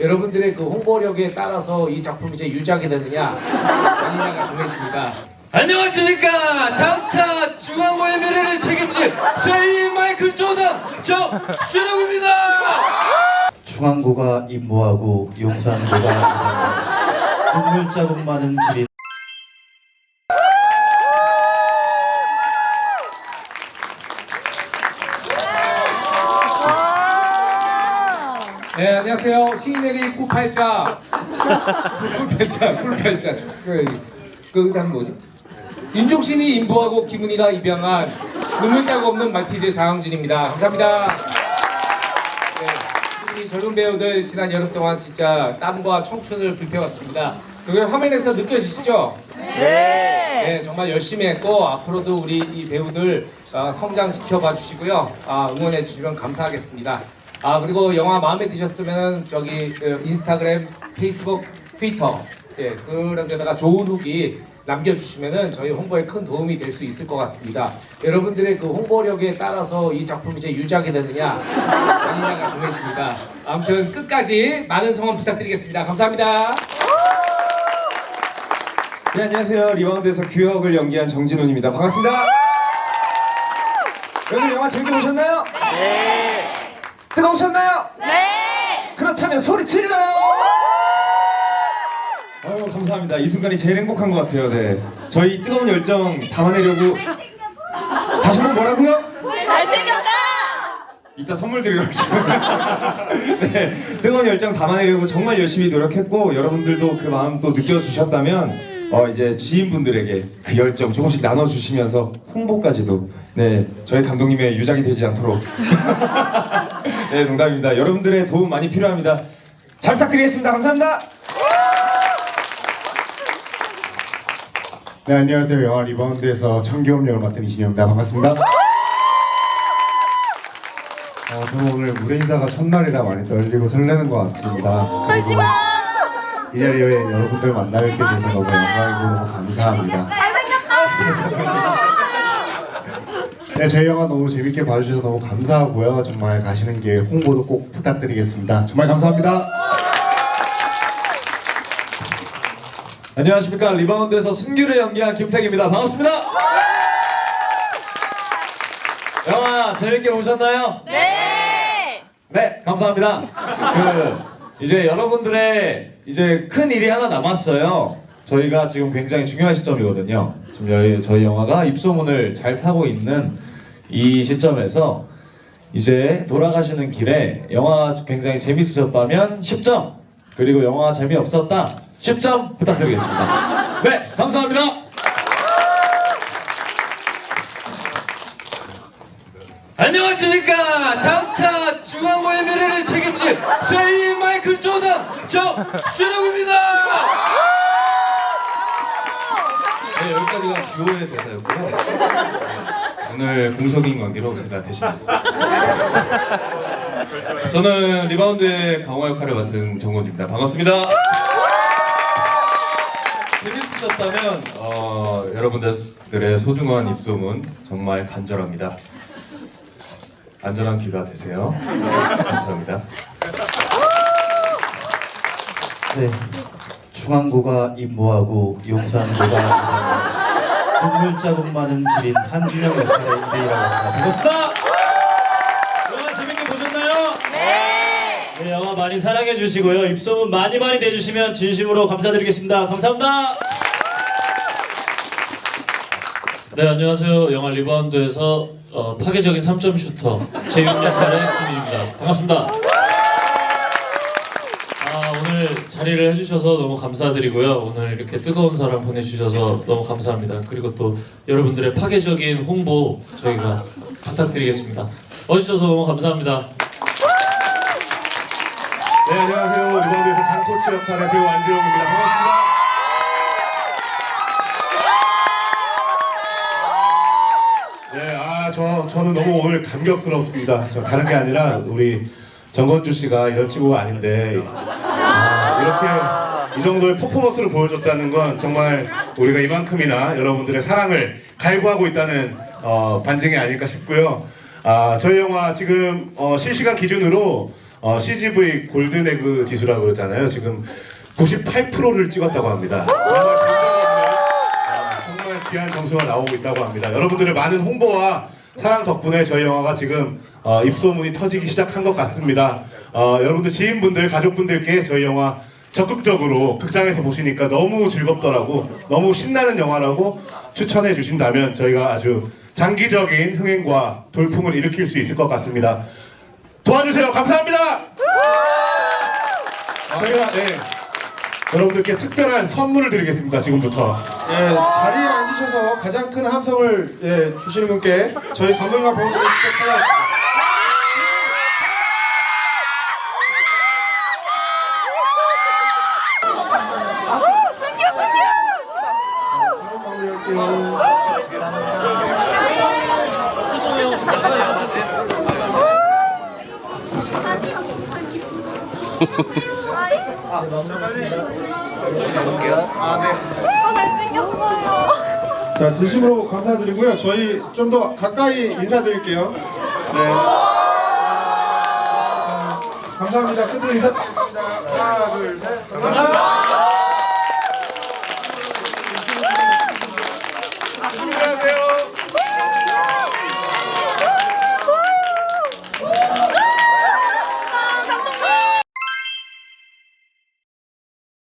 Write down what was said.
여러분들의 그 홍보력에 따라서 이 작품이 제 유지하게 되느냐 아니냐가 중요했습니다. 안녕하십니까 장차 중앙고의 미래를 책임질 제2 마이클 조던 정준영입니다 중앙고가 임무하고 용산고가 눈물 자국 많은 길이 네 안녕하세요 시내리 꿀팔자 꿀팔자 꿀팔자 그, 그 다음 뭐지? 윤종신이 인부하고 김은희가 입양한 눈물 자국 없는 말티즈 장항준입니다. 감사합니다. 네, 우리 젊은 배우들 지난 여름 동안 진짜 땀과 청춘을 불태웠습니다. 그걸 화면에서 느껴지시죠? 네, 정말 열심히 했고 앞으로도 우리 이 배우들 아, 성장시켜봐 주시고요. 아, 응원해 주시면 감사하겠습니다. 아 그리고 영화 마음에 드셨으면 저기 그 인스타그램, 페이스북, 트위터 예, 그런 데다가 좋은 후기 남겨주시면은 저희 홍보에 큰 도움이 될 수 있을 것 같습니다. 여러분들의 그 홍보력에 따라서 이 작품이 제 유지하게 되느냐 아니냐가 중요했습니다. 아무튼 끝까지 많은 성원 부탁드리겠습니다. 감사합니다. 네, 안녕하세요. 리바운드에서 규혁을 연기한 정진훈입니다. 반갑습니다. 여러분 영화 재밌게 보셨나요? 네. 뜨거우셨나요? 네. 그렇다면 소리 질러! 아유 감사합니다. 이 순간이 제일 행복한 것 같아요. 네. 저희 뜨거운 열정 담아내려고 다시 한번 뭐라고요? 잘생겼다! 이따 선물 드리러 갈게요. 네, 뜨거운 열정 담아내려고 정말 열심히 노력했고 여러분들도 그 마음 또 느껴주셨다면 어 이제 지인분들에게 그 열정 조금씩 나눠주시면서 홍보까지도 네 저희 감독님의 유작이 되지 않도록 네 농담입니다. 여러분들의 도움 많이 필요합니다. 잘 부탁드리겠습니다. 감사합니다. 네 안녕하세요 영화 리바운드에서 청기업 역을 맡은 이진영입니다 반갑습니다 어, 저는 오늘 무대 인사가 첫날이라 많이 떨리고 설레는 것 같습니다 그리고 이 자리에 여러분들 만나 뵙게 돼서 너무 영광이고 너무 감사합니다 네, 저희 영화 너무 재밌게 봐주셔서 너무 감사하고요 정말 가시는 길 홍보도 꼭 부탁드리겠습니다 정말 감사합니다 안녕하십니까 리바운드에서 순규를 연기한 김택입니다 반갑습니다 영화 재밌게 보셨나요? 네! 네, 감사합니다. 그 이제 여러분들의 이제 큰 일이 하나 남았어요. 저희가 지금 굉장히 중요한 시점이거든요. 지금 저희, 저희 영화가 입소문을 잘 타고 있는 이 시점에서 이제 돌아가시는 길에 영화 굉장히 재밌으셨다면 10점 그리고 영화 재미없었다 10점 부탁드리겠습니다. 네, 감사합니다. 안녕하십니까 장차 중앙고의 미래를 책임질 제2 마이클 조던 정준영입니다 네, 여기까지가 주요의 대사였고요 오늘 공석인 관계로 제가 대신했습니다. 저는 리바운드의 강화 역할을 맡은 정건주입니다. 반갑습니다. 재밌으셨다면 어, 여러분들의 소중한 입소문 정말 간절합니다. 안전한 귀가 되세요. 감사합니다. 네. 중앙고가 임무하고 용산고가 눈물 자국 많은 길인 한준영 역할의 이대희라고 합니다 반갑습니다 영화 재밌게 보셨나요? 네! 네, 영화 많이 사랑해 주시고요. 입소문 많이 많이 내주시면 진심으로 감사드리겠습니다. 감사합니다. 네, 안녕하세요. 영화 리바운드에서 어, 파괴적인 3점 슈터 제육 역할의 김일입니다. 반갑습니다. 아, 오늘 자리를 해주셔서 너무 감사드리고요. 오늘 이렇게 뜨거운 사랑 보내주셔서 너무 감사합니다. 그리고 또 여러분들의 파괴적인 홍보 저희가 부탁드리겠습니다. 와주셔서 너무 감사합니다. 네 안녕하세요 리바운드에서 강코치 역할의 배우 안재영입니다 반갑습니다 네, 아, 저, 저는 너무 오늘 감격스럽습니다. 저 다른 게 아니라 우리 정건주 씨가 이런 친구가 아닌데 아, 이렇게 이 정도의 퍼포먼스를 보여줬다는 건 정말 우리가 이만큼이나 여러분들의 사랑을 갈구하고 있다는 어, 반증이 아닐까 싶고요. 아, 저희 영화 지금 어, 실시간 기준으로 어, CGV 골든에그 지수라고 그러잖아요. 지금 98%를 찍었다고 합니다. 정말 어, 정말 귀한 점수가 나오고 있다고 합니다. 여러분들의 많은 홍보와 사랑 덕분에 저희 영화가 지금 어, 입소문이 터지기 시작한 것 같습니다. 어, 여러분들 지인분들, 가족분들께 저희 영화 적극적으로 극장에서 보시니까 너무 즐겁더라고, 너무 신나는 영화라고 추천해 주신다면 저희가 아주 장기적인 흥행과 돌풍을 일으킬 수 있을 것 같습니다. 도와주세요. 감사합니다. 저희가 네, 여러분들께 특별한 선물을 드리겠습니다. 지금부터. 예, 자리에 앉으셔서 가장 큰 함성을 예, 주시는 분께 저희 감독과 배우들을 찾아뵙니다. 숨겨 숨겨. 마무리할게요. 자, 진심으로 감사드리고요. 저희 좀 더 가까이 인사드릴게요. 네. 자, 감사합니다. 끝으로 인사드리겠습니다. 하나, 둘,